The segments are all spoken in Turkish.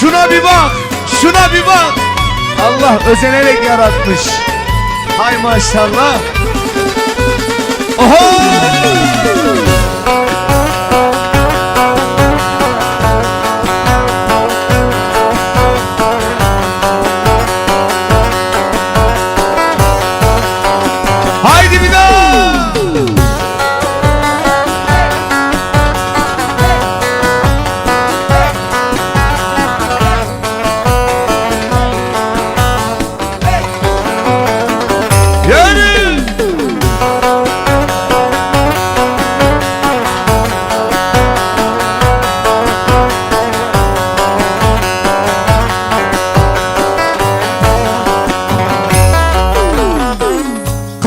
Şuna bir bak, şuna bir bak. Allah özenerek yaratmış. Hay maşallah. Oho!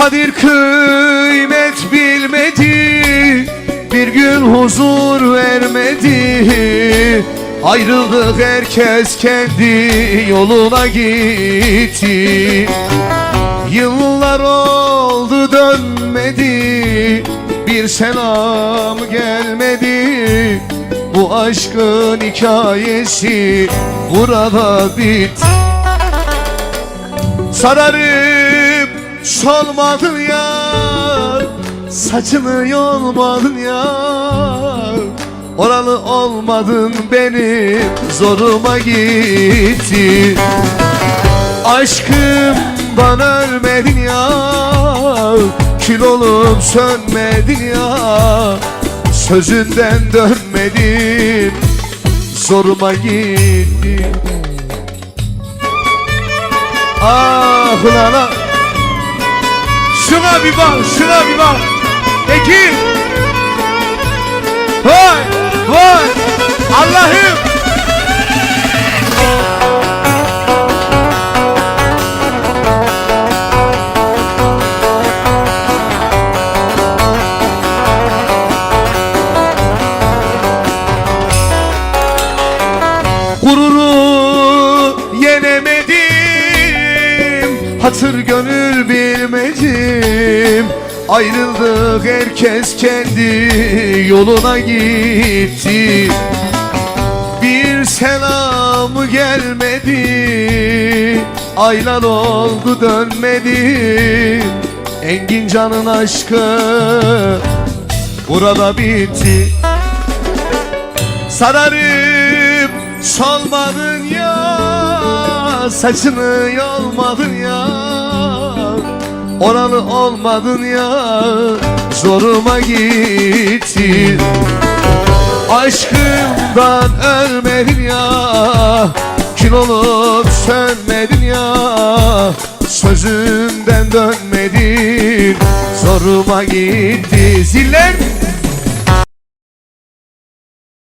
Kadir kıymet bilmedi Bir gün huzur vermedi. Ayrıldık herkes kendi yoluna gitti. Yıllar oldu dönmedi Bir selam gelmedi. Bu aşkın hikayesi burada bitti Sararıp solmadın ya Saçını yolmadın ya. Oralı olmadın benim zoruma gitti. Aşkımdan ölmedin ya Kül olup sönmedin ya. Sözünden dönmedin Zoruma gitti. Ah ulan ah. Şuna bir bak, şuna bir bak. Peki. Vay, vay. Allah'ım. Hatır gönül bilmedim. Ayrıldık herkes kendi yoluna gitti. Bir selam gelmedi. Aylar oldu dönmedi. Engin canın aşkı burada bitti. Sararıp solmadın ya Saçını yolmadın Oralı olmadın ya Zoruma gitti. Aşkımdan ölmedin ya Kül olup sönmedin ya Sözünden dönmedin. Zoruma gitti Ziller